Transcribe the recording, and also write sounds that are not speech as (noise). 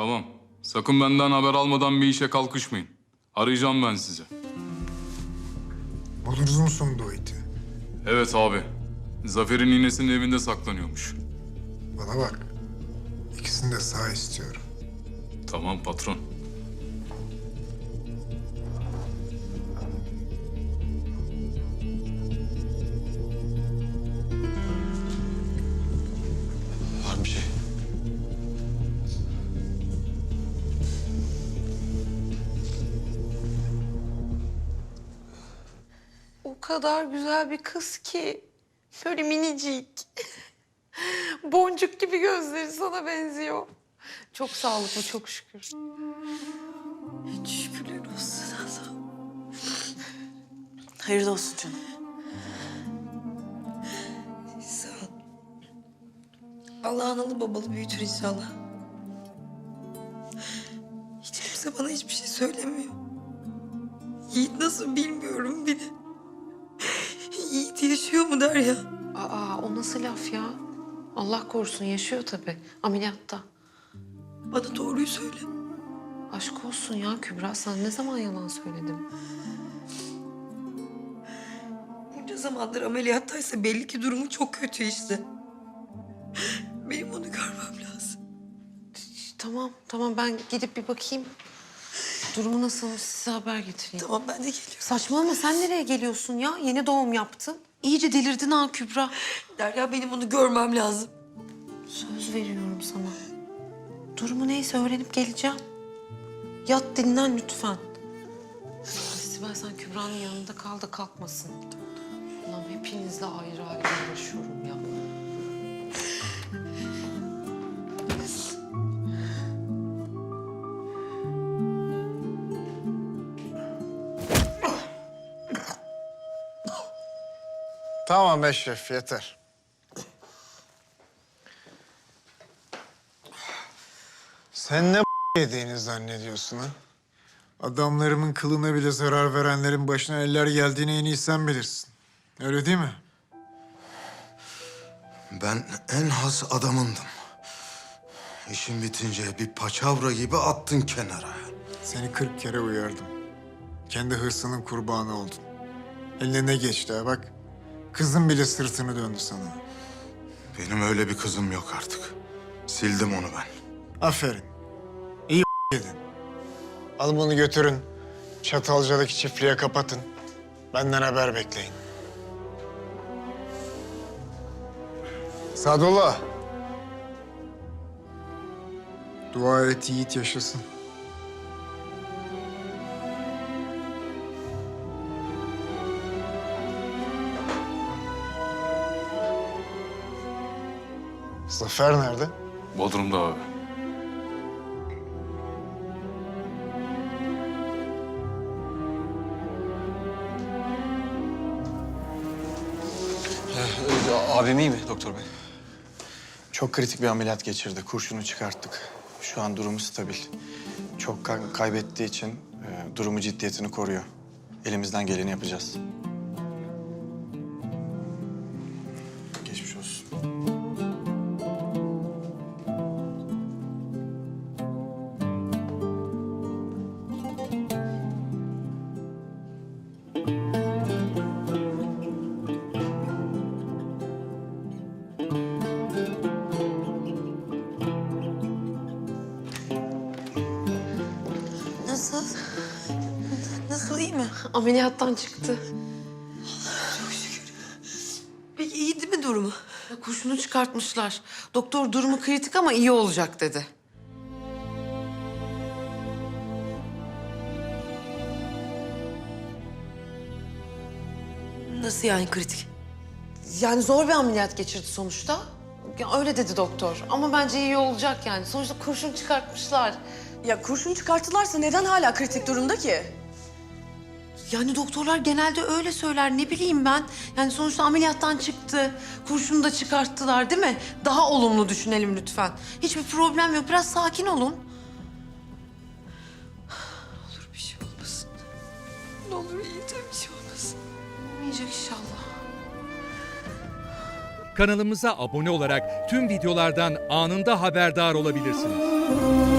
Tamam. Sakın benden haber almadan bir işe kalkışmayın. Arayacağım ben sizi. Buluruz mu sonunda o iti? Evet abi. Zafer'in iğnesinin evinde saklanıyormuş. Bana bak. İkisini de sağ istiyorum. Tamam patron. Kadar güzel bir kız ki. Böyle minicik. (laughs) Boncuk gibi gözleri sana benziyor. Çok sağlıklı, çok şükür. Şükürler olsun Allah. Hayırlı olsun canım. Sağ ol. Allah analı babalı büyütür inşallah. Hiç kimse bana hiçbir şey söylemiyor. Yiğit nasıl bilmiyorum bile. Yiğit yaşıyor mu der ya. Aa o nasıl laf ya? Allah korusun yaşıyor tabii. Ameliyatta. Bana doğruyu söyle. Aşk olsun ya Kübra sen ne zaman yalan söyledim? Bunca zamandır ameliyattaysa belli ki durumu çok kötü işte. Benim onu görmem lazım. Tamam tamam ben gidip bir bakayım. Durumu nasılmış size haber getireyim. Tamam ben de geliyorum. Saçmalama sen nereye geliyorsun ya? Yeni doğum yaptın. İyice delirdin ha Kübra. Derya benim onu görmem lazım. Söz veriyorum sana. Durumu neyse öğrenip geleceğim. Yat dinlen lütfen. Sibel sen Kübra'nın yanında kal da kalkmasın. Ulan hepinizle ayrı ayrı uğraşıyorum ya. Tamam Eşref yeter. Sen ne yediğini zannediyorsun ha? Adamlarımın kılına bile zarar verenlerin başına eller geldiğini en iyi sen bilirsin. Öyle değil mi? Ben en has adamındım. İşin bitince bir paçavra gibi attın kenara. Seni kırk kere uyardım. Kendi hırsının kurbanı oldun. Eline ne geçti ha bak. Kızın bile sırtını döndü sana. Benim öyle bir kızım yok artık. Sildim onu ben. Aferin. İyi (laughs) yedin. Alın bunu götürün. Çatalca'daki çiftliğe kapatın. Benden haber bekleyin. Sadullah. Dua et Yiğit yaşasın. Zafer nerede? Bodrum'da abi. Ee, abim iyi mi doktor bey? Çok kritik bir ameliyat geçirdi. Kurşunu çıkarttık. Şu an durumu stabil. Çok kan kaybettiği için e, durumu ciddiyetini koruyor. Elimizden geleni yapacağız. Ameliyattan çıktı. Peki iyi değil mi durumu? Kurşunu çıkartmışlar. Doktor durumu kritik ama iyi olacak dedi. Nasıl yani kritik? Yani zor bir ameliyat geçirdi sonuçta. Ya öyle dedi doktor. Ama bence iyi olacak yani. Sonuçta kurşun çıkartmışlar. Ya kurşun çıkarttılarsa neden hala kritik durumda ki? Yani doktorlar genelde öyle söyler. Ne bileyim ben. Yani sonuçta ameliyattan çıktı. Kurşunu da çıkarttılar değil mi? Daha olumlu düşünelim lütfen. Hiçbir problem yok. Biraz sakin olun. (sighs) Olur bir şey olmasın. Ne olur iyi de bir şey olmasın. Olmayacak inşallah. Kanalımıza abone olarak tüm videolardan anında haberdar olabilirsiniz.